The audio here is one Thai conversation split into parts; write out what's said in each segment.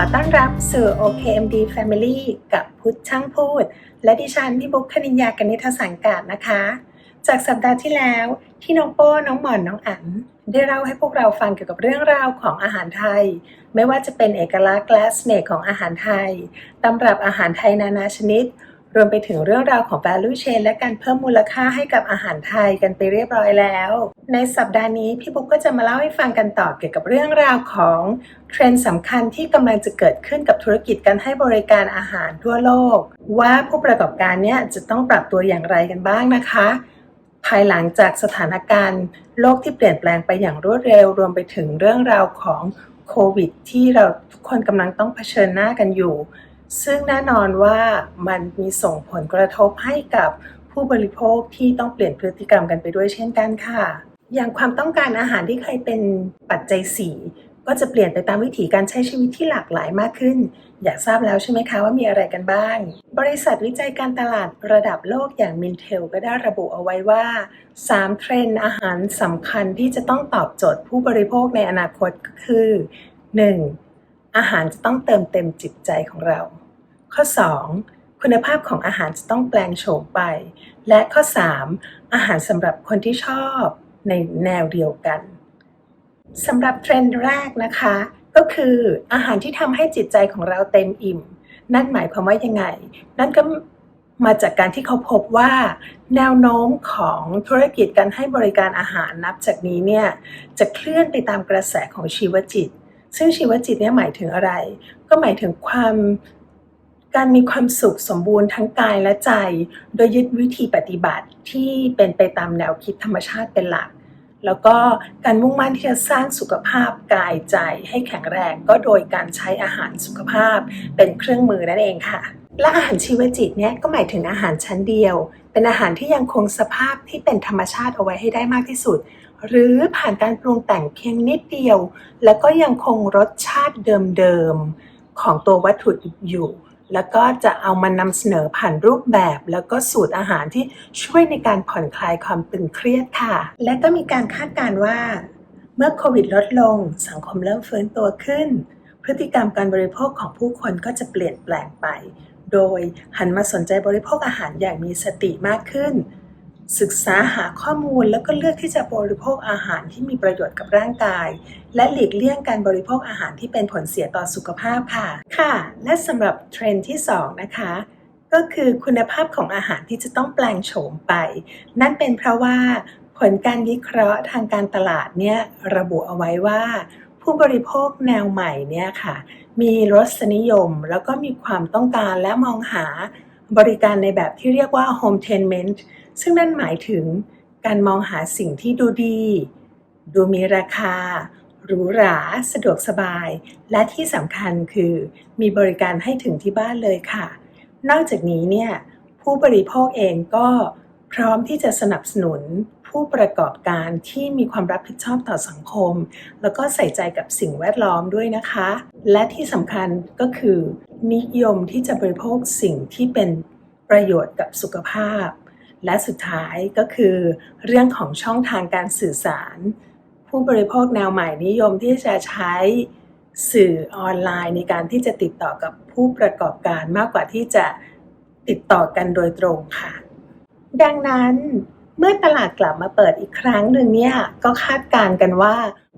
อต้อนรับสู่ OKMD Family กับพุทธช่างพูด และดิฉันพี่บุ๊คคณิญญากนิทสังกาศนะคะ จากสัปดาห์ที่แล้วที่น้องโป้ น้องหมอน น้องอั๋นได้เล่าให้พวกเราฟังเกี่ยวกับเรื่องราวของอาหารไทย ไม่ว่าจะเป็นเอกลักษณ์และเสน่ห์ของอาหารไทยตำรับอาหารไทยนานาชนิด รวมไปถึงเรื่องราวของ value chain และการเพิ่มมูลค่าให้กับอาหารไทยกันไปเรียบร้อยแล้ว ในสัปดาห์นี้พี่บุ๊กก็จะมาเล่าให้ฟังกันต่อเกี่ยวกับเรื่องราวของเทรนด์สำคัญที่กำลังจะเกิดขึ้นกับธุรกิจการให้บริการอาหารทั่วโลก ว่าผู้ประกอบการเนี่ยจะต้องปรับตัวอย่างไรกันบ้างนะคะ ภายหลังจากสถานการณ์โลกที่เปลี่ยนแปลงไปอย่างรวดเร็ว รวมไปถึงเรื่องราวของโควิด ที่เราทุกคนกำลังต้องเผชิญหน้ากันอยู่ ซึ่งแน่นอนว่ามันมีส่งผลกระทบให้กับผู้บริโภคที่ต้องเปลี่ยนพฤติกรรมกันไปด้วยเช่นกันค่ะ อย่างความต้องการอาหารที่เคยเป็นปัจจัยสี่ก็จะเปลี่ยนไปตามวิถีการใช้ชีวิตที่หลากหลายมากขึ้น อยากทราบแล้วใช่ไหมคะว่ามีอะไรกันบ้าง บริษัทวิจัยการตลาดระดับโลกอย่าง Mintel ก็ได้ระบุเอาไว้ว่า 3 เทรนด์อาหารสำคัญที่จะต้องตอบโจทย์ผู้บริโภคในอนาคตก็คือ 1. อาหารจะต้องเติมเต็มจิตใจของเรา ข้อ 2. คุณภาพของอาหารจะต้องแปลงโฉมไป และข้อ 3. อาหารสำหรับคนที่ชอบในแนวเดียวกันสำหรับเทรนด์แรกนะคะ ก็คืออาหารที่ทำให้จิตใจของเราเต็มอิ่ม นั่นหมายความว่ายังไง นั่นก็มาจากการที่เขาพบว่า แนวโน้มของธุรกิจการให้บริการอาหารนับจากนี้เนี่ยจะเคลื่อนไปตามกระแสของชีวจิต ซึ่งชีวจิตเนี่ยหมายถึงอะไร ก็หมายถึงความ การมีความสุขสมบูรณ์ทั้งกายและใจ โดยยึดวิธีปฏิบัติที่เป็นไปตามแนวคิดธรรมชาติเป็นหลัก แล้วก็การมุ่งมั่นที่จะสร้างสุขภาพกายใจให้แข็งแรงก็โดยการใช้อาหารสุขภาพเป็นเครื่องมือนั่นเองค่ะ และอาหารชีวจิตเนี่ยก็หมายถึงอาหารชั้นเดียว เป็นอาหารที่ยังคงสภาพที่เป็นธรรมชาติเอาไว้ให้ได้มากที่สุดหรือผ่านการปรุงแต่งเพียงนิดเดียว แล้วก็ยังคงรสชาติเดิมๆ ของตัววัตถุดิบอยู่ แล้วก็จะเอามานำเสนอผ่านรูปแบบ แล้วก็สูตรอาหารที่ช่วยในการผ่อนคลายความตึงเครียดค่ะ และก็มีการคาดการณ์ว่า เมื่อโควิดลดลง สังคมเริ่มฟื้นตัวขึ้น พฤติกรรมการบริโภคของผู้คนก็จะเปลี่ยนแปลงไป โดยหันมาสนใจบริโภคอาหารอย่างมีสติมากขึ้น ศึกษาหาข้อมูลแล้วก็เลือกที่จะบริโภคอาหารที่มีประโยชน์กับร่างกาย และหลีกเลี่ยงการบริโภคอาหารที่เป็นผลเสียต่อสุขภาพค่ะ ค่ะ และสำหรับเทรนด์ที่ 2 นะคะ ก็คือคุณภาพของอาหารที่จะต้องแปลงโฉมไป นั่นเป็นเพราะว่าผลการวิเคราะห์ทางการตลาดเนี่ยระบุเอาไว้ว่า ผู้บริโภคแนวใหม่เนี่ยค่ะ มีรสนิยมแล้วก็มีความต้องการและมองหาบริการในแบบที่เรียกว่า hometainment ซึ่งนั่นหมายถึงการมองหาสิ่งที่ดูดี ดูมีราคา หรูหรา สะดวกสบาย และที่สำคัญคือมีบริการให้ถึงที่บ้านเลยค่ะ นอกจากนี้เนี่ยผู้บริโภคเองก็พร้อมที่จะสนับสนุนผู้ประกอบการที่มีความรับผิดชอบต่อสังคม แล้วก็ใส่ใจกับสิ่งแวดล้อมด้วยนะคะ และที่สำคัญก็คือ นิยมที่จะบริโภคสิ่งที่เป็นประโยชน์กับสุขภาพ และสุดท้ายก็คือเรื่องของช่องทางการสื่อสาร ผู้บริโภคแนวใหม่นิยมที่จะใช้สื่อออนไลน์ในการที่จะติดต่อกับผู้ประกอบการมากกว่าที่จะติดต่อกันโดยตรงค่ะ ดังนั้นเมื่อตลาดกลับมาเปิดอีกครั้งหนึ่งเนี่ยก็คาดการณ์กันว่า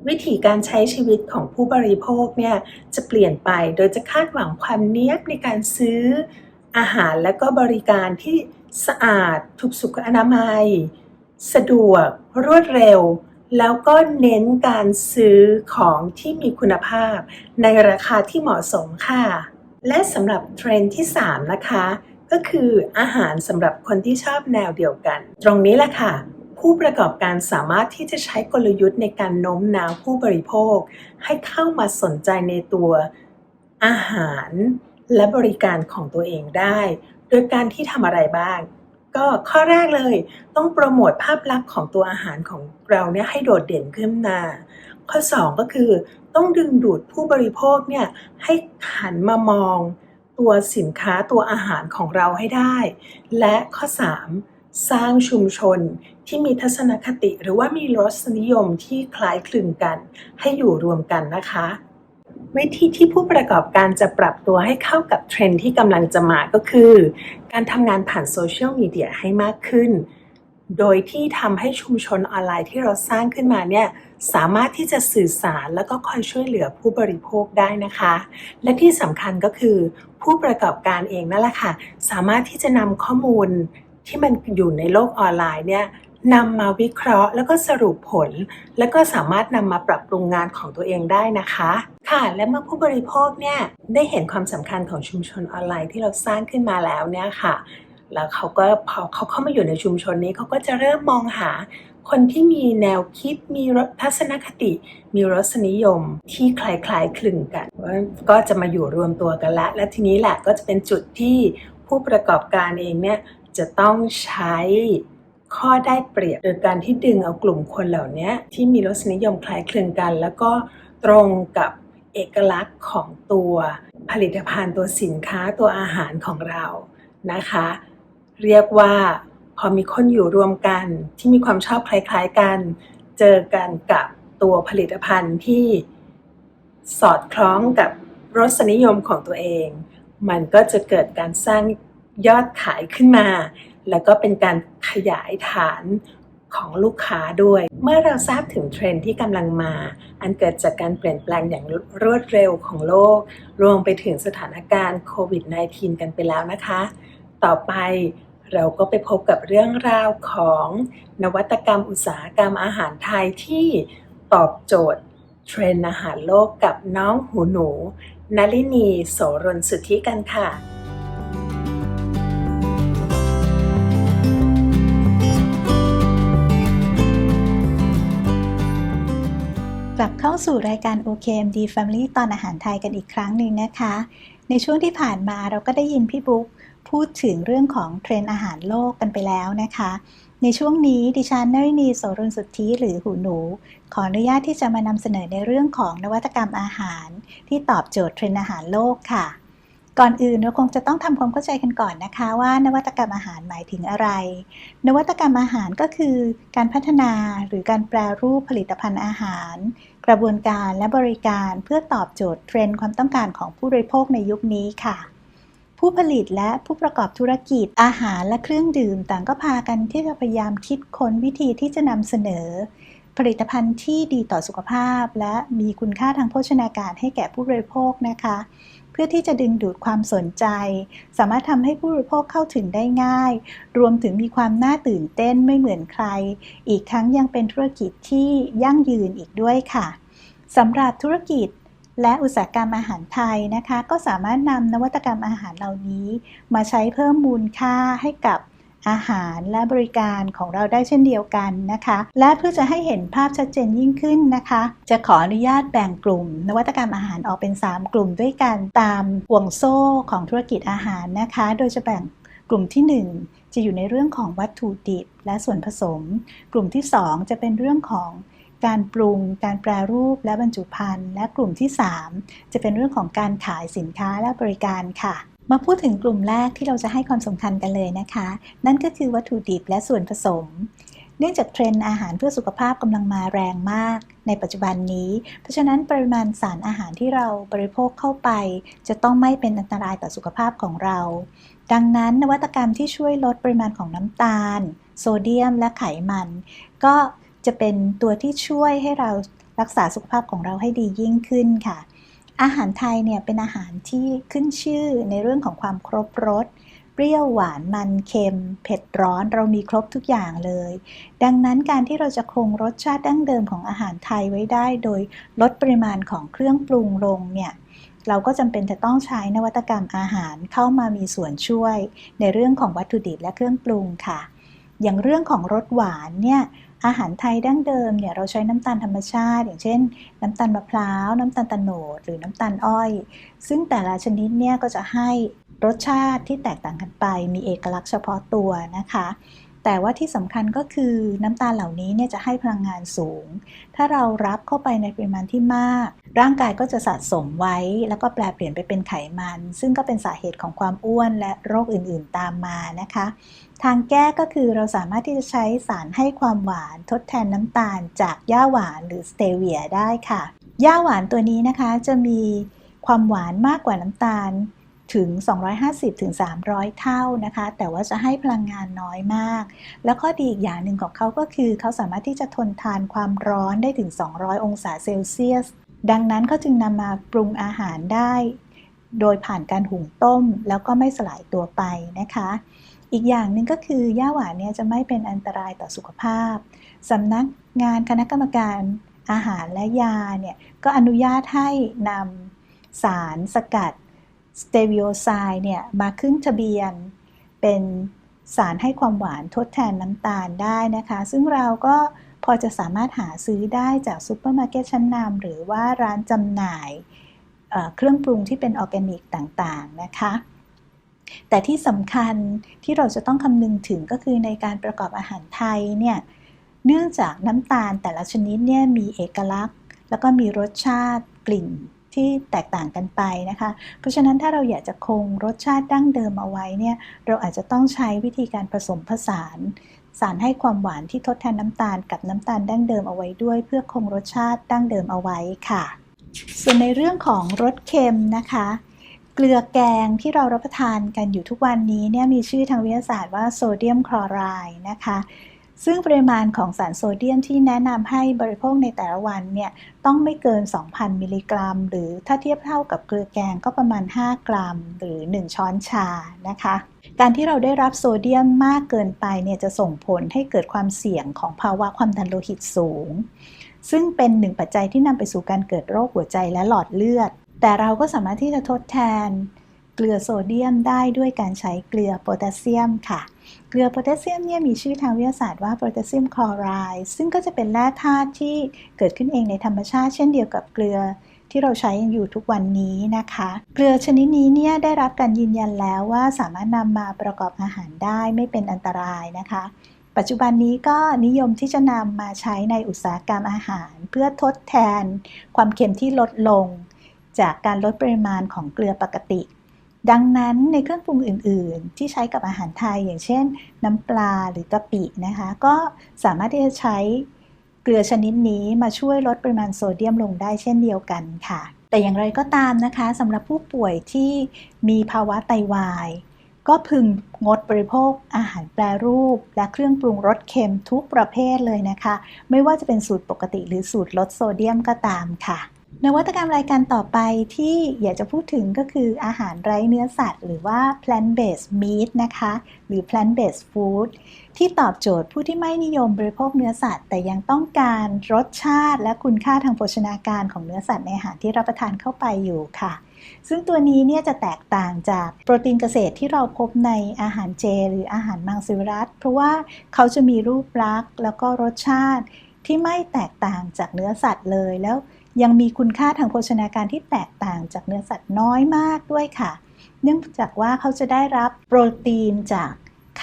วิธีการใช้ชีวิตของผู้บริโภคเนี่ยจะเปลี่ยนไปโดยจะคาดหวังความเนียบในการซื้ออาหารและก็บริการที่ สะอาด ถูกสุขอนามัย สะดวก รวดเร็ว แล้วก็เน้นการซื้อของที่มีคุณภาพ ในราคาที่เหมาะสมค่ะ และสำหรับเทรนด์ที่ 3 นะคะ ก็คืออาหารสำหรับคนที่ชอบแนวเดียวกัน ตรงนี้แหละค่ะ ผู้ประกอบการสามารถที่จะใช้กลยุทธ์ในการโน้มน้าวผู้บริโภค ให้เข้ามาสนใจในตัวอาหารและบริการของตัวเองได้ โดยการที่ทำอะไรบ้าง ก็ข้อแรกเลยต้องโปรโมทภาพลักษณ์ของตัวอาหารของเราเนี่ยให้โดดเด่นขึ้นมาข้อ 2 ก็คือต้องดึงดูดผู้บริโภคเนี่ยให้หันมามองตัวสินค้าตัวอาหารของเราให้ได้ และข้อ 3 สร้างชุมชนที่มีทัศนคติหรือว่ามีรสนิยมที่คล้ายคลึงกัน ให้อยู่รวมกันนะคะ วิธีที่ผู้ประกอบการจะปรับตัวให้เข้ากับเทรนด์ที่กำลังจะมาก็คือ การทำงานผ่านโซเชียลมีเดียให้มากขึ้น โดยที่ทำให้ชุมชนออนไลน์ที่เราสร้างขึ้นมาเนี่ยสามารถที่จะสื่อสารแล้วก็คอยช่วยเหลือผู้บริโภคได้นะคะ และที่สำคัญก็คือผู้ประกอบการเองนั่นแหละค่ะ สามารถที่จะนำข้อมูลที่มันอยู่ในโลกออนไลน์เนี่ย นำมาวิเคราะห์ แล้วก็สรุปผล แล้วก็สามารถนำมาปรับปรุงงานของตัวเองได้นะคะ ค่ะและเมื่อผู้บริโภคเนี่ยได้เห็นความสำคัญของชุมชนออนไลน์ที่เราสร้างขึ้นมาแล้วเนี่ยค่ะ แล้วเขาก็พอเขาเข้ามาอยู่ในชุมชนนี้เขาก็จะเริ่มมองหาคนที่มีแนวคิดมีทัศนคติ มีรสนิยมที่คล้ายๆคลึงกัน ก็จะมาอยู่รวมตัวกันละ และทีนี้แหละก็จะเป็นจุดที่ผู้ประกอบการเองเนี่ยจะต้องใช้ ข้อได้เปรียบ โดยการที่ดึงเอากลุ่มคนเหล่านี้ที่มีรสนิยมคล้ายคลึงกัน แล้วก็ตรงกับเอกลักษณ์ของตัวผลิตภัณฑ์ตัวสินค้าตัวอาหารของเรานะคะ เรียกว่าพอมีคนอยู่รวมกันที่มีความชอบคล้ายๆกัน เจอกันกับตัวผลิตภัณฑ์ที่สอดคล้องกับรสนิยมของตัวเอง มันก็จะเกิดการสร้างยอดขายขึ้นมา แล้วก็เป็นการขยายฐานของลูกค้าด้วย เมื่อเราทราบถึงเทรนด์ที่กำลังมา อันเกิดจากการเปลี่ยนแปลงอย่างรวดเร็วของโลก รวมไปถึงสถานการณ์โควิด -19 กันไปแล้วนะคะ ต่อไปเราก็ไปพบกับเรื่องราวของนวัตกรรมอุตสาหกรรมอาหารไทยที่ตอบโจทย์เทรนด์อาหารโลกกับน้องหูหนูนลินีโสรนสุทธิกันค่ะ ลับเข้าสู่รายการ OKMD Family ตอนอาหารไทยกันอีกครั้งหนึ่งนะคะ ในช่วงที่ผ่านมาเราก็ได้ยินพี่บุ๊กพูดถึงเรื่องของเทรนอาหารโลกกันไปแล้วนะคะ ในช่วงนี้ดิฉันนรินีโสรุนสุทธิหรือหูหนู ขออนุญาตที่จะมานำเสนอในเรื่องของนวัตกรรมอาหาร ที่ตอบโจทย์เทรนอาหารโลกค่ะ ก่อนอื่นเราคงจะต้องทำความเข้าใจกันก่อนนะคะว่านวัตกรรมอาหารหมายถึงอะไร นวัตกรรมอาหารก็คือ การพัฒนาหรือการแปรรูปผลิตภัณฑ์อาหาร กระบวนการและบริการเพื่อตอบโจทย์เทรนด์ความต้องการของผู้บริโภคในยุคนี้ค่ะ ผู้ผลิตและผู้ประกอบธุรกิจอาหารและเครื่องดื่มต่างก็พากันที่จะพยายามคิดค้นวิธีที่จะนำเสนอ ผลิตภัณฑ์ที่ดีต่อสุขภาพ และมีคุณค่าทางโภชนาการให้แก่ผู้บริโภคนะคะ เพื่อที่จะดึงดูดความสนใจ สามารถทำให้ผู้บริโภคเข้าถึงได้ง่าย รวมถึงมีความน่าตื่นเต้นไม่เหมือนใคร อีกทั้งยังเป็นธุรกิจที่ยั่งยืนอีกด้วยค่ะสำหรับธุรกิจและอุตสาหกรรมอาหารไทยนะคะ ก็สามารถนำนวัตกรรมอาหารเหล่านี้ มาใช้เพิ่มมูลค่าให้กับ อาหารและบริการของเราได้เช่นเดียวกันนะคะ และเพื่อจะให้เห็นภาพชัดเจนยิ่งขึ้นนะคะ จะขออนุญาตแบ่งกลุ่ม นวัตกรรมอาหารออกเป็น 3 กลุ่มด้วยกันตามห่วงโซ่ของธุรกิจอาหารนะคะ โดยจะแบ่งกลุ่มที่ 1 จะอยู่ในเรื่องของวัตถุดิบและส่วนผสม กลุ่มที่ 2 จะเป็นเรื่องของการปรุง การแปรรูปและบรรจุภัณฑ์ และกลุ่มที่ 3 จะเป็นเรื่องของการขายสินค้าและบริการค่ะ มาพูดถึงกลุ่มแรกที่เราจะให้ความสำคัญกันเลยนะคะ นั่นก็คือวัตถุดิบและส่วนผสม เนื่องจากเทรนด์อาหารเพื่อสุขภาพกำลังมาแรงมาก ในปัจจุบันนี้ เพราะฉะนั้นปริมาณสารอาหารที่เราบริโภคเข้าไป จะต้องไม่เป็นอันตรายต่อสุขภาพของเรา ดังนั้นนวัตกรรมที่ช่วยลดปริมาณของน้ำตาล โซเดียมและไขมัน ก็จะเป็นตัวที่ช่วยให้เรารักษาสุขภาพของเราให้ดียิ่งขึ้นค่ะ อาหารไทยเนี่ยเป็นอาหารที่ขึ้นชื่อในเรื่องของความครบรสเปรี้ยวหวานมันเค็ม เผ็ดร้อนเรามีครบทุกอย่างเลย ดังนั้นการที่เราจะคงรสชาติดั้งเดิมของอาหารไทยไว้ได้ โดยลดปริมาณของเครื่องปรุงลงเนี่ยเราก็จำเป็นจะต้องใช้นวัตกรรมอาหารเข้ามามีส่วนช่วย ในเรื่องของวัตถุดิบและเครื่องปรุงค่ะ อย่างเรื่องของรสหวานเนี่ย อาหารไทยดั้งเดิมเนี่ยเราใช้น้ำตาลธรรมชาติ อย่างเช่น น้ำตาลมะพร้าวน้ำตาลตะโนดหรือน้ำตาลอ้อย ซึ่งแต่ละชนิดเนี่ยก็จะให้รสชาติที่แตกต่างกันไป มีเอกลักษณ์เฉพาะตัวนะคะ แต่ว่าที่สำคัญก็คือน้ำตาลเหล่านี้เนี่ยจะให้พลังงานสูง ถ้าเรารับเข้าไปในปริมาณที่มาก ร่างกายก็จะสะสมไว้ แล้วก็แปลเปลี่ยนไปเป็นไขมัน ซึ่งก็เป็นสาเหตุของความอ้วนและโรคอื่นๆตามมานะคะ ทางแก้ก็คือเราสามารถที่จะใช้สารให้ความหวานทดแทนน้ำตาลจากหญ้าหวานหรือสเตเวียได้ค่ะย่าหวานตัวนี้นะคะจะมีความหวานมากกว่าน้ำตาล ถึง 250-300 เท่านะคะ แต่ว่าจะให้พลังงานน้อยมาก แล้วข้อดีอีกอย่างหนึ่งของเขาก็คือ เขาสามารถที่จะทนทานความร้อนได้ถึง 200 องศาเซลเซียส ดังนั้นเขาจึงนำมาปรุงอาหารได้ โดยผ่านการหุงต้ม แล้วก็ไม่สลายตัวไปนะคะ อีกอย่างหนึ่งก็คือย่าหวานเนี่ยจะไม่เป็นอันตรายต่อสุขภาพสำนักงานคณะกรรมการอาหารและยาเนี่ยก็อนุญาตให้นำสารสกัด สเตวิโอไซด์เนี่ยมาขึ้นทะเบียน เป็นสารให้ความหวานทดแทนน้ำตาลได้นะคะ ซึ่งเราก็พอจะสามารถหาซื้อได้จากซูเปอร์มาร์เก็ตชั้นนำหรือว่าร้านจำหน่ายเเครื่องปรุงที่เป็นออร์แกนิกต่างๆนะคะแต่ที่สำคัญที่เราจะต้องคำนึงถึงก็คือในการประกอบอาหารไทยเนี่ย เนื่องจากน้ำตาลแต่ละชนิดเนี่ยมีเอกลักษณ์ แล้วก็มีรสชาติกลิ่น ที่แตกต่างกันไปนะคะ เพราะฉะนั้นถ้าเราอยากจะคงรสชาติดั้งเดิมเอาไว้เนี่ยเราอาจจะต้องใช้วิธีการผสมผสาน สารให้ความหวานที่ทดแทนน้ำตาลกับน้ำตาลดั้งเดิมเอาไว้ด้วย เพื่อคงรสชาติดั้งเดิมเอาไว้ค่ะ ส่วนในเรื่องของรสเค็มนะคะเกลือแกงที่เรารับประทานกันอยู่ทุกวันนี้เนี่ยมีชื่อทางวิทยาศาสตร์ว่าโซเดียมคลอไรด์นะคะ ซึ่งปริมาณของสารโซเดียมที่แนะนำให้บริโภคในแต่ละวันเนี่ยต้องไม่เกิน 2,000 มิลลิกรัม หรือถ้าเทียบเท่ากับเกลือแกงก็ประมาณ 5 กรัม หรือ 1 ช้อนชานะคะ การที่เราได้รับโซเดียมมากเกินไปเนี่ยจะส่งผลให้เกิดความเสี่ยงของภาวะความดันโลหิตสูง ซึ่งเป็นหนึ่งปัจจัยที่นำไปสู่การเกิดโรคหัวใจและหลอดเลือด แต่เราก็สามารถที่จะทดแทน เกลือโซเดียมได้ด้วยการใช้เกลือโพแทสเซียมค่ะ เกลือโพแทสเซียมเนี่ยมีชื่อทางวิทยาศาสตร์ว่าโพแทสเซียมคลอไรด์ซึ่งก็จะเป็นแร่ธาตุที่เกิดขึ้นเองในธรรมชาติ เช่นเดียวกับเกลือที่เราใช้อยู่ทุกวันนี้นะคะ เกลือชนิดนี้เนี่ยได้รับการยืนยันแล้วว่าสามารถนำมาประกอบอาหารได้ไม่เป็นอันตรายนะคะ ปัจจุบันนี้ก็นิยมที่จะนำมาใช้ในอุตสาหกรรมอาหาร เพื่อทดแทนความเค็มที่ลดลง จากการลดปริมาณของเกลือปกติ ดังนั้นในเครื่องปรุงอื่น ๆ ที่ใช้กับอาหารไทย อย่างเช่น น้ำปลาหรือกะปินะคะ ก็สามารถที่จะใช้เกลือชนิดนี้มาช่วยลดปริมาณโซเดียมลงได้เช่นเดียวกันค่ะ แต่อย่างไรก็ตามนะคะสำหรับผู้ป่วยที่มีภาวะไตวาย ก็พึงงดบริโภคอาหารแปรรูป และเครื่องปรุงรสเค็มทุกประเภทเลยนะคะ ไม่ว่าจะเป็นสูตรปกติหรือสูตรลดโซเดียมก็ตามค่ะ นวัตกรรมรายการต่อไปที่อยากจะพูดถึงก็คืออาหารไร้เนื้อสัตว์ หรือว่า plant based meat นะคะ หรือ plant based food ที่ตอบโจทย์ผู้ที่ไม่นิยมบริโภคเนื้อสัตว์ แต่ยังต้องการรสชาติและคุณค่าทางโภชนาการของเนื้อสัตว์ในอาหารที่รับประทานเข้าไปอยู่ค่ะ ซึ่งตัวนี้เนี่ยจะแตกต่างจากโปรตีนเกษตรที่เราพบในอาหารเจ หรืออาหารมังสวิรัตเพราะว่าเขาจะมีรูปลักษณ์แล้วก็รสชาติที่ไม่แตกต่างจากเนื้อสัตว์เลยแล้ว ยังมีคุณค่าทางโภชนาการที่แตกต่างจากเนื้อสัตว์น้อยมากด้วยค่ะ เนื่องจากว่าเขาจะได้รับโปรตีนจาก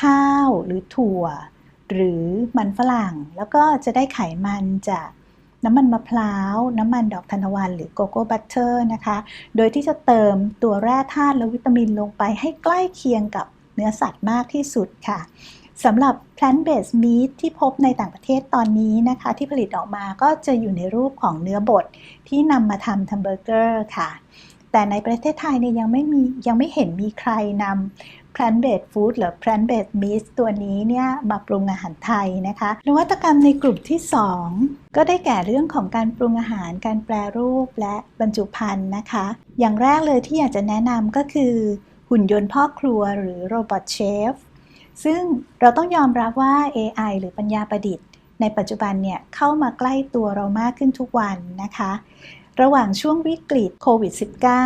ข้าวหรือถั่ว หรือมันฝรั่ง แล้วก็จะได้ไขมันจากน้ำมันมะพร้าว น้ำมันดอกทานตะวัน หรือโกโก้บัตเตอร์นะคะ โดยที่จะเติมตัวแร่ธาตุและวิตามินลงไปให้ใกล้เคียงกับเนื้อสัตว์มากที่สุดค่ะ สำหรับ plant based meat ที่พบในต่างประเทศตอนนี้นะคะ ที่ผลิตออกมาก็จะอยู่ในรูปของเนื้อบดที่นำมาทำทำเบอร์เกอร์ค่ะ แต่ในประเทศไทยเนี่ยยังไม่มียังไม่เห็นมีใครนำ plant based food หรือ plant based meat ตัวนี้เนี่ยมาปรุงอาหารไทยนะคะ นวัตกรรมในกลุ่มที่ 2 ก็ได้แก่เรื่องของการปรุงอาหาร การแปรรูปและบรรจุภัณฑ์นะคะ อย่างแรกเลยที่อยากจะแนะนำก็คือ หุ่นยนต์พ่อครัวหรือโรบอทเชฟ ซึ่งเราต้องยอมรับว่า AI หรือปัญญาประดิษฐ์ ในปัจจุบันเนี่ยเข้ามาใกล้ตัวเรามากขึ้นทุกวันนะคะ ระหว่างช่วงวิกฤตโควิด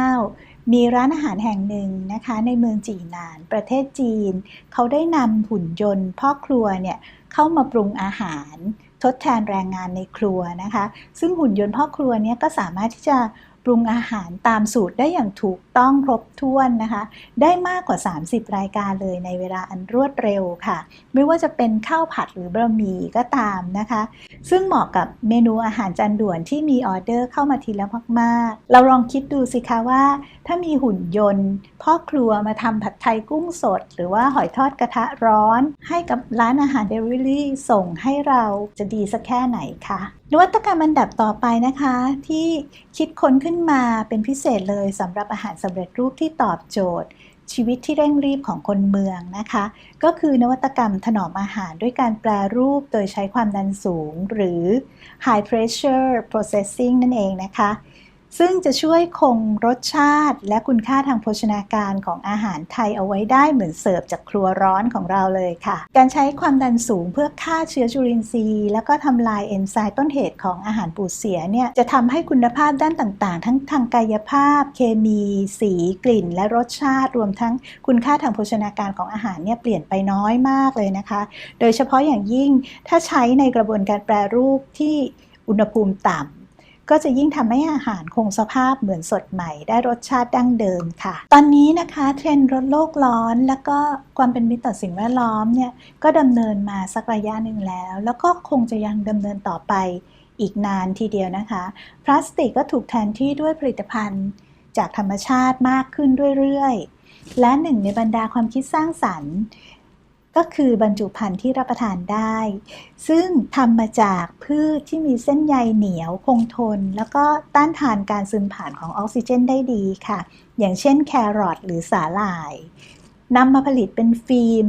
-19 มีร้านอาหารแห่งหนึ่งนะคะ ในเมืองจีนาน ประเทศจีน เขาได้นำหุ่นยนต์พ่อครัวเนี่ยเข้ามาปรุงอาหารทดแทนแรงงานในครัวนะคะ ซึ่งหุ่นยนต์พ่อครัวเนี่ยก็สามารถที่จะ ปรุงอาหารตามสูตรได้อย่างถูกต้องครบถ้วนนะคะ ได้มากกว่า 30 รายการเลยในเวลาอันรวดเร็วค่ะ ไม่ว่าจะเป็นข้าวผัดหรือบะหมี่ก็ตามนะคะ ซึ่งเหมาะกับเมนูอาหารจานด่วนที่มีออเดอร์เข้ามาทีละมากๆ เราลองคิดดูสิคะว่า ถ้ามีหุ่นยนต์ พ่อครัวมาทำผัดไทยกุ้งสด หรือว่าหอยทอดกระทะร้อน ให้กับร้านอาหารเดลิเวอรี่ส่งให้เราจะดีสักแค่ไหนคะ นวัตกรรมอันดับต่อไปนะคะ ที่คิดค้นขึ้นมาเป็นพิเศษเลยสำหรับอาหารสำเร็จรูปที่ตอบโจทย์ ชีวิตที่เร่งรีบของคนเมืองนะคะ ก็คือนวัตกรรมถนอมอาหารด้วยการแปรรูปโดยใช้ความดันสูง หรือ high pressure processing นั่นเองนะคะ ซึ่งจะช่วยคงรสชาติและคุณค่าทางโภชนาการของอาหารไทยเอาไว้ได้เหมือนเสิร์ฟจากครัวร้อนของเราเลยค่ะ การใช้ความดันสูงเพื่อฆ่าเชื้อจุลินทรีย์ แล้วก็ทำลายเอนไซม์ต้นเหตุของอาหารปูดเสียเนี่ยจะทำให้คุณภาพด้านต่างๆ ทั้งทางกายภาพ เคมี สีกลิ่น และรสชาติรวมทั้งคุณค่าทางโภชนาการของอาหารเนี่ยเปลี่ยนไปน้อยมากเลยนะคะ โดยเฉพาะอย่างยิ่งถ้าใช้ในกระบวนการแปรรูปที่อุณหภูมิต่ำ ก็จะยิ่งทำให้อาหารคงสภาพเหมือนสดใหม่ ได้รสชาติดั้งเดิมค่ะ ตอนนี้นะคะเทรนด์ลดโลกร้อน แล้วก็ความเป็นมิตรต่อสิ่งแวดล้อมเนี่ยก็ดำเนินมาสักระยะหนึ่งแล้ว แล้วก็คงจะยังดำเนินต่อไปอีกนานทีเดียวนะคะ พลาสติกก็ถูกแทนที่ด้วยผลิตภัณฑ์ จากธรรมชาติมากขึ้นเรื่อยๆ และหนึ่งในบรรดาความคิดสร้างสรรค์ ก็คือบรรจุภัณฑ์ที่รับประทานได้ ซึ่งทำมาจากพืชที่มีเส้นใยเหนียวคงทน แล้วก็ต้านทานการซึมผ่านของออกซิเจนได้ดีค่ะ อย่างเช่นแครอทหรือสาหร่ายนำมาผลิตเป็นฟิล์ม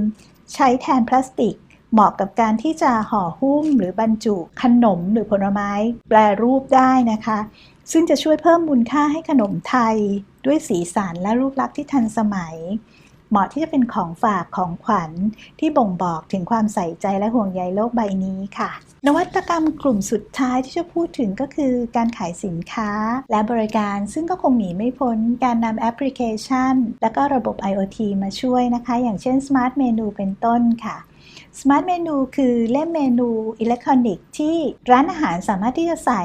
ใช้แทนพลาสติก เหมาะกับการที่จะห่อหุ้มหรือบรรจุขนมหรือผลไม้แปรรูปได้นะคะ ซึ่งจะช่วยเพิ่มมูลค่าให้ขนมไทย ด้วยสีสันและรูปลักษณ์ที่ทันสมัย เหมาะที่จะเป็นของฝากของขวัญที่บ่งบอกถึงความใส่ใจและห่วงใยโลกใบนี้ค่ะ นวัตกรรมกลุ่มสุดท้ายที่จะพูดถึงก็คือการขายสินค้าและบริการ ซึ่งก็คงหนีไม่พ้นการนำแอปพลิเคชัน และก็ระบบ IoT มาช่วยนะคะ อย่างเช่น Smart Menu เป็นต้นค่ะ Smart Menu คือเล่มเมนูอิเล็กทรอนิกส์ที่ร้านอาหารสามารถที่จะใส่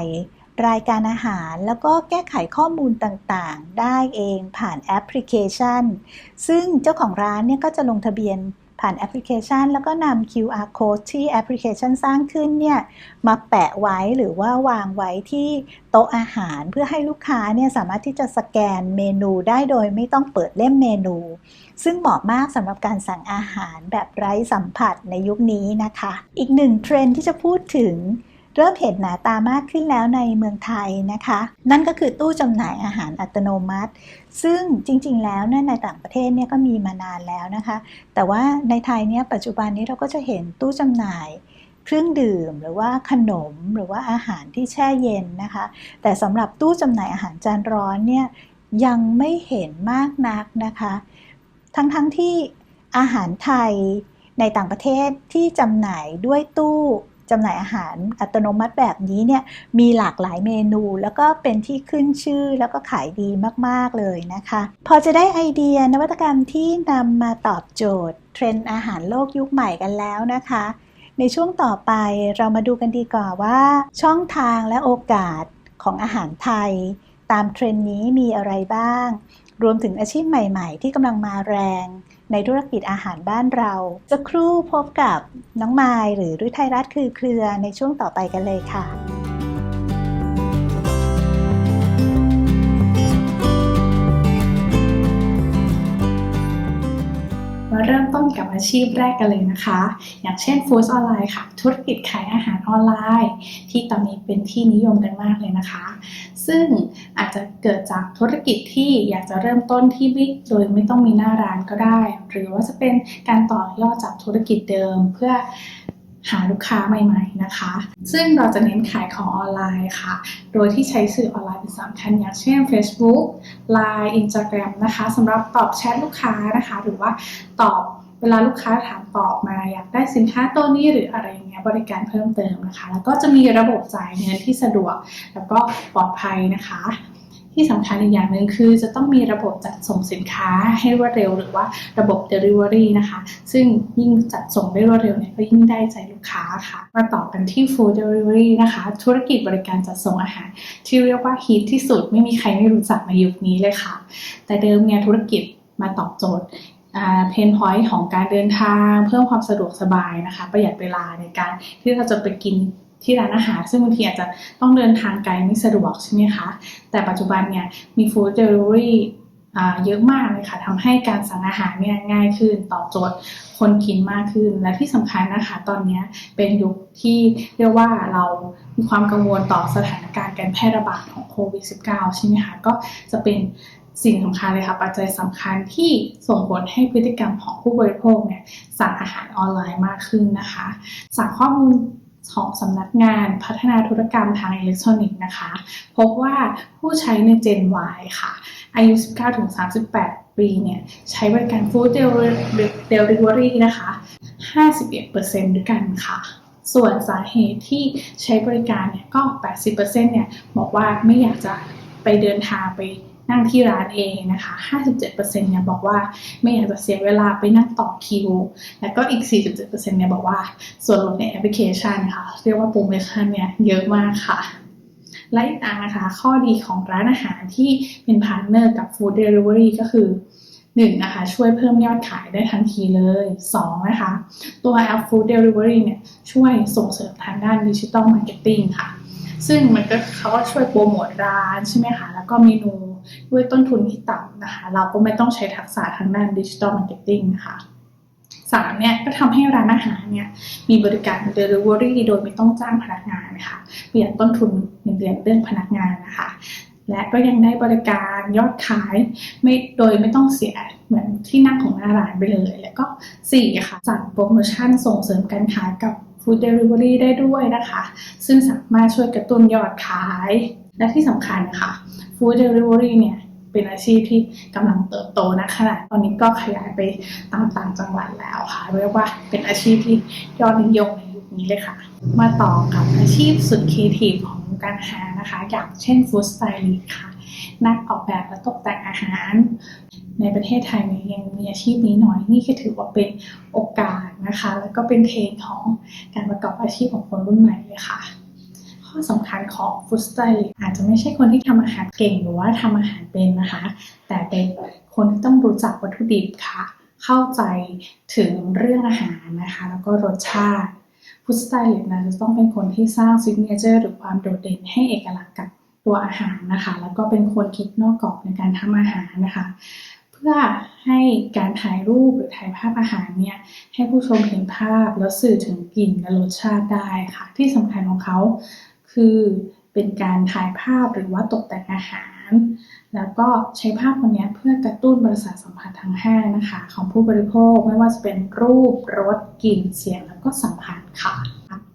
รายการอาหารแล้วก็แก้ไขข้อมูลต่างๆ ได้เองผ่านแอปพลิเคชัน ซึ่งเจ้าของร้านเนี่ยก็จะลงทะเบียนผ่านแอปพลิเคชัน แล้วก็นำ QR code ที่แอปพลิเคชันสร้างขึ้นเนี่ยมาแปะไว้หรือว่าวางไว้ที่โต๊ะอาหารเพื่อให้ลูกค้าเนี่ยสามารถที่จะสแกนเมนูได้โดยไม่ต้องเปิดเล่มเมนู ซึ่งเหมาะมากสำหรับการสั่งอาหารแบบไร้สัมผัสในยุคนี้นะคะ อีกหนึ่งเทรนด์ที่จะพูดถึง เริ่มเห็นหนาตามากขึ้นแล้วในเมืองไทยนะคะ นั่นก็คือตู้จำหน่ายอาหารอัตโนมัติ ซึ่งจริงๆ แล้วนในต่างประเทศเนี่ยก็มีมานานแล้วนะคะ แต่ว่าในไทยเนี่ยปัจจุบันนี้เราก็จะเห็นตู้จำหน่ายเครื่องดื่มหรือว่าขนมหรือว่าอาหารที่แช่เย็นนะคะ แต่สำหรับตู้จำหน่ายอาหารจานร้อนเนี่ยยังไม่เห็นมากนักนะคะ ทั้งๆทที่อาหารไทยในต่างประเทศที่จำหน่ายด้วยตู้ จำหน่ายอาหารอัตโนมัติแบบนี้เนี่ยมีหลากหลายเมนู แล้วก็เป็นที่ขึ้นชื่อแล้วก็ขายดีมาก ๆ เลยนะคะ พอจะได้ไอเดียนวัตกรรมที่นำมาตอบโจทย์ เทรนด์อาหารโลกยุคใหม่กันแล้วนะคะ ในช่วงต่อไปเรามาดูกันดีกว่าว่า ช่องทางและโอกาสของอาหารไทย ตามเทรนด์นี้มีอะไรบ้าง รวมถึงอาชีพใหม่ ๆ ที่กำลังมาแรง ในธุรกิจอาหารบ้านเราจะครู่พบกับน้องไมล์หรือรุไทยรัฐคือเครือในช่วงต่อไปกันเลยค่ะ มาเริ่มต้นกับอาชีพแรกกันเลยนะคะ อย่างเช่นฟู้ดออนไลน์ค่ะ ธุรกิจขายอาหารออนไลน์ ที่ตอนนี้เป็นที่นิยมกันมากเลยนะคะ ซึ่งอาจจะเกิดจากธุรกิจที่อยากจะเริ่มต้นที่วิกโดยไม่ต้องมีหน้าร้านก็ได้ หรือว่าจะเป็นการต่อยอดจากธุรกิจเดิมเพื่อ หาลูกค้าใหม่ๆนะคะ ซึ่งเราจะเน้นขายของออนไลน์ค่ะ โดยที่ใช้สื่อออนไลน์เป็นสำคัญอย่างเช่น Facebook Line Instagram นะคะสำหรับตอบแชทลูกค้านะคะ หรือว่าตอบเวลาลูกค้าถามตอบมาอยากได้สินค้าตัวนี้หรืออะไรอย่างเงี้ยบริการเพิ่มเติมนะคะ แล้วก็จะมีระบบจ่ายเงินที่สะดวก แล้วก็ปลอดภัยนะคะ ที่สำคัญอีกอย่างหนึ่งคือจะต้องมีระบบจัดส่งสินค้าให้รวดเร็ว หรือว่าระบบ Delivery นะคะ ซึ่งยิ่งจัดส่งได้รวดเร็วเนี่ยก็ยิ่งได้ใจลูกค้าค่ะ มาต่อกันที่ Food Delivery นะคะ ธุรกิจบริการจัดส่งอาหาร ที่เรียกว่าฮิตที่สุดไม่มีใครไม่รู้จักในยุคนี้เลยค่ะ แต่เดิมเนี่ยธุรกิจมาตอบโจทย์เพนพอยต์ของการเดินทางเพิ่มความสะดวกสบายนะคะ ประหยัดเวลาในการที่เราจะไปกิน ที่ร้านอาหาร ซึ่งบางทีอาจจะต้องเดินทางไกลไม่สะดวกใช่ไหมคะ แต่ปัจจุบันเนี่ยมีฟู้ดเดลิเวอรี่เยอะมากเลยค่ะทำให้การสั่งอาหารเนี่ยง่ายขึ้นตอบโจทย์คนกินมากขึ้น และที่สำคัญนะคะตอนนี้เป็นยุคที่เรียกว่าเรามีความกังวลต่อสถานการณ์การแพร่ระบาดของโควิด -19 ใช่ไหมคะก็จะเป็นสิ่งสำคัญเลยค่ะ ปัจจัยสำคัญที่ส่งผลให้พฤติกรรมของผู้บริโภคเนี่ยสั่งอาหารออนไลน์มากขึ้นนะคะ จากข้อมูล ของสำนักงานพัฒนาธุรกรรมทางอิเล็กทรอนิกส์นะคะ พบว่าผู้ใช้ใน Gen Y ค่ะ อายุ 19-38 ปีเนี่ยใช้บริการ Food Delivery นะคะ 51%ด้วยกันค่ะส่วนสาเหตุที่ใช้บริการเนี่ยก็ 80%เนี่ยบอกว่าไม่อยากจะไปเดินทางไป นั่งที่ร้านเองนะคะ 57%เนี่ยบอกว่าไม่อยากจะเสียเวลาไปนั่งต่อคิว แล้วก็อีก 47%เนี่ยบอกว่าส่วนลดในแอปพลิเคชันค่ะ เรียกว่าโปรโมชั่นเนี่ยเยอะมากค่ะ และอีกอันนะคะ ข้อดีของร้านอาหารที่เป็นพาร์ทเนอร์กับ Food Delivery ก็คือ 1. นะคะช่วยเพิ่มยอดขายได้ทันทีเลย 2. นะคะตัวแอป Food Delivery เนี่ยช่วยส่งเสริมทางด้านดิจิ t a ลมาร์เก็ตติ้งค่ะ ซึ่งมันก็เขาก็ช่วยโปรโมทร้านใช่ไหมคะ แล้วก็เมนู ด้วยต้นทุนที่ต่ำนะคะ เราก็ไม่ต้องใช้ทักษะทางด้านดิจิ t a ลมาร์เก็ตติ้งนะคะสามเนี่ยก็ทำให้ร้านอาหารเนี่ยมีบริการ Delivery โดยไม่ต้องจ้างพนักงานนะคะประหยัดต้นทุนเงินเดือนเรื่องพนักงานนะคะ และก็ยังได้บริการยอดขายไม่โดยไม่ต้องเสียเหมือนที่นั่งของหน้าร้านไปเลย แล้วก็4ค่ะจัดโปรโมชั่นส่งเสริมการขายกับ Food Delivery ได้ด้วยนะคะ ซึ่งสามารถช่วยกระตุ้นยอดขาย และที่สำคัญค่ะ Food Delivery เนี่ยเป็นอาชีพที่กำลังเติบโตนะขนาดตอนนี้ก็ขยายไปตามต่างจังหวัดแล้วค่ะเรียกว่าเป็นอาชีพที่ยอดนิยมในยุคนี้เลยค่ะ มาต่อกับอาชีพสุดครีเอทีฟของการหานะคะ อย่างเช่นฟู้ดสไตลิสต์ค่ะ นักออกแบบและตกแต่งอาหาร ในประเทศไทยเนี่ยยังมีอาชีพนี้น้อยนี่ก็ถือว่าเป็นโอกาสนะคะ แล้วก็เป็นเทรนด์ของการประกอบอาชีพของคนรุ่นใหม่เลยค่ะ ข้อสำคัญของฟู้ดสไตลิสต์อาจจะไม่ใช่คนที่ทำอาหารเก่งหรือว่าทำอาหารเป็นนะคะ แต่เป็นคนที่ต้องรู้จักวัตถุดิบค่ะ เข้าใจถึงเรื่องอาหารนะคะ แล้วก็รสชาติฟู้ดสไตลิสต์นะจะต้องเป็นคนที่สร้างซิกเนเจอร์หรือความโดดเด่นให้เอกลักษณ์กับตัวอาหารนะคะ แล้วก็เป็นคนคิดนอกกรอบในการทำอาหารนะคะเพื่อให้การถ่ายรูปหรือถ่ายภาพอาหารเนี่ยให้ผู้ชมเห็นภาพแล้วสื่อถึงกลิ่นและรสชาติได้ค่ะ ที่สำคัญของเขา คือเป็นการถ่ายภาพหรือว่าตกแต่งอาหาร แล้วก็ใช้ภาพวันนี้เพื่อกระตุ้นประสาทสัมผัสทางห้านะคะ ของผู้บริโภคไม่ว่าจะเป็นรูปรสกลิ่นเสียงแล้วก็สัมผัสค่ะ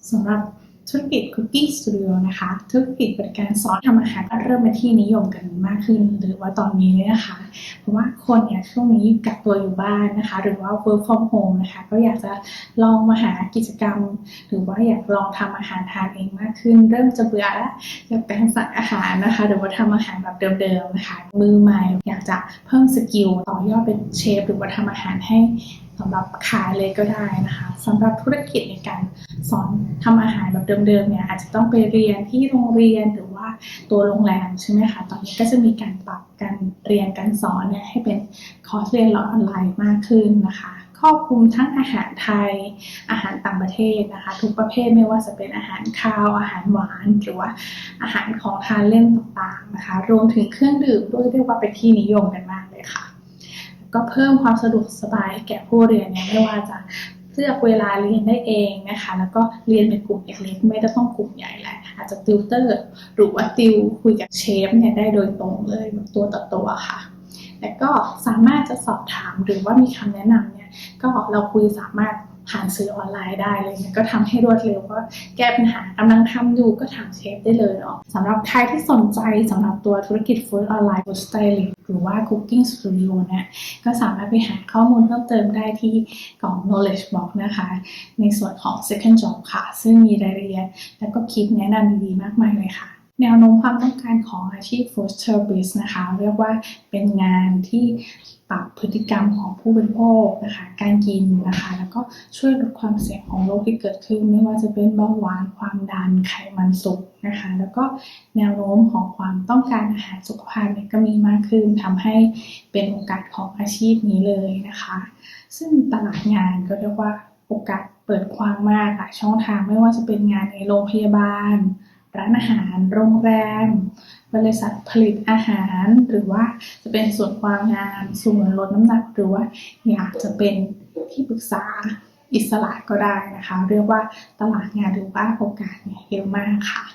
สำหรับ ธุรกิจ Cooking Studio นะคะ ธุรกิจบริการสอนทำอาหารเริ่มเป็นที่นิยมกันมากขึ้น หรือว่าตอนนี้เลยนะคะ เพราะว่าคนเนี่ยช่วงนี้กักตัวอยู่บ้านนะคะ หรือว่า work from home นะคะ ก็อยากจะลองมาหากิจกรรม หรือว่าอยากลองทำอาหารทานเองมากขึ้น เริ่มจะเบื่อแล้วกับการสั่งอาหารนะคะ หรือว่าทำอาหารแบบเดิมๆนะคะ มือใหม่อยากจะเพิ่มสกิลต่อยอดเป็นเชฟหรือว่าทำอาหารให้ สำหรับขายเลยก็ได้นะคะสำหรับธุรกิจในการสอนทำอาหารแบบเดิมๆเนี่ยอาจจะต้องไปเรียนที่โรงเรียนหรือว่าตัวโรงแรมใช่ไหมคะตอนนี้ก็จะมีการปรับการเรียนการสอนเนี่ยให้เป็นคอร์สเรียนออนไลน์มากขึ้นนะคะครอบคลุมทั้งอาหารไทย อาหารต่างประเทศนะคะ ทุกประเภทไม่ว่าจะเป็นอาหารคาว อาหารหวาน หรือว่าอาหารของทานเล่นต่างๆนะคะ รวมถึงเครื่องดื่มด้วยเรียกว่าเป็นที่นิยมกันมากเลยค่ะ ก็เพิ่มความสะดวกสบายแก่ผู้เรียนเนี่ยไม่ว่าจะเลือกเวลาเรียนได้เองนะคะ แล้วก็เรียนเป็นกลุ่มเล็กๆไม่ต้องกลุ่มใหญ่แหละอาจจะติวเตอร์ หรือว่าติวคุยกับเชฟเนี่ยได้โดยตรงเลยแบบตัวต่อตัวค่ะ แล้วก็สามารถจะสอบถามหรือว่ามีคำแนะนำเนี่ยก็เราคุยสามารถ ผ่านสื่อออนไลน์ได้เลยเนี่ยก็ทำให้รวดเร็วก็แก้ปัญหากำลังทำอยู่ก็ถามเชฟได้เลยเนาะสำหรับใครที่สนใจสำหรับตัวธุรกิจฟู้ดออนไลน์ฟู้ดสไตลิสหรือว่า Cooking Studio เนี่ยก็สามารถไปหาข้อมูลเพิ่มเติมได้ที่กล่อง knowledge box นะคะ ในส่วนของ second job ค่ะ ซึ่งมีรายละเอียดแล้วก็คลิปแนะนำดีๆมากมายเลยค่ะแนวโน้มความต้องการของอาชีพ food service นะคะ เรียกว่าเป็นงานที่ ปรับพฤติกรรมของผู้บริโภคนะคะ การกินนะคะ แล้วก็ช่วยลดความเสี่ยงของโรคที่เกิดขึ้น ไม่ว่าจะเป็นเบาหวาน ความดัน ไขมันสูงนะคะ แล้วก็แนวโน้มของความต้องการอาหารสุขภาพเนี่ยก็มีมากขึ้นทำให้เป็นโอกาสของอาชีพนี้เลยนะคะ ซึ่งตลาดงานก็เรียกว่าโอกาสเปิดกว้างมากหลายช่องทางไม่ว่าจะเป็นงานในโรงพยาบาล ร้านอาหาร โรงแรม บริษัทผลิตอาหาร หรือว่าจะเป็นส่วนความงามส่วนลดน้ำหนัก หรือว่าอยากจะเป็นที่ปรึกษาอิสระก็ได้นะคะ เรียกว่าตลาดงานหรือว่าโอกาสเนี่ยเยอะมากค่ะ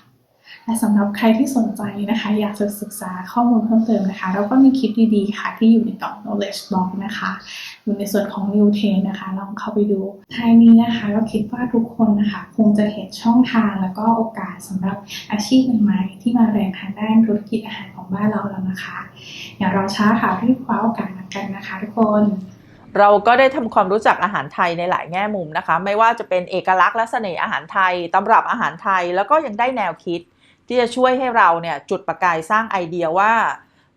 และสำหรับใครที่สนใจนะคะ อยากจะศึกษาข้อมูลเพิ่มเติมนะคะ เราก็มีคลิปดีๆค่ะที่อยู่ในกล่อง knowledge blog นะคะ อยู่ในส่วนของ New t r e นะคะ ลองเข้าไปดูท้ายนี้นะคะก็คิดว่าทุกคนนะคะคงจะเห็นช่องทางแล้วก็โอกาสสำหรับอาชีพใหม่ๆที่มาแรงทางด้านธุรกิจอาหารของบ้านเราแล้วนะคะ อย่ารอช้าค่ะรีบคว้าโอกาสมากันนะคะทุกคนเราก็ได้ทำความรู้จักอาหารไทยในหลายแง่มุมนะคะ ไม่ว่าจะเป็นเอกลักษณ์และเสน่ห์อาหารไทยตำรับอาหารไทยแล้วก็ยังได้แนวคิด ที่จะช่วยให้เราเนี่ยจุดประกายสร้างไอเดียว่า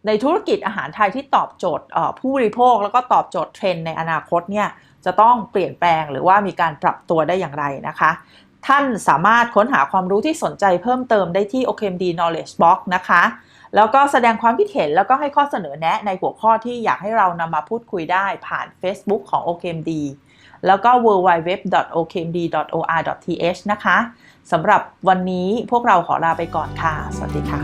ในธุรกิจอาหารไทยที่ตอบโจทย์ผู้บริโภค แล้วก็ตอบโจทย์เทรนด์ในอนาคตเนี่ยจะต้องเปลี่ยนแปลงหรือว่ามีการปรับตัวได้อย่างไรนะคะ ท่านสามารถค้นหาความรู้ที่สนใจเพิ่มเติมได้ที่ OKMD Knowledge Box นะคะ แล้วก็แสดงความคิดเห็นแล้วก็ให้ข้อเสนอแนะในหัวข้อที่อยากให้เรานำมาพูดคุยได้ผ่าน Facebook ของ OKMD แล้วก็ www.okmd.or.th นะคะสำหรับวันนี้พวกเราขอลาไปก่อนค่ะ สวัสดีค่ะ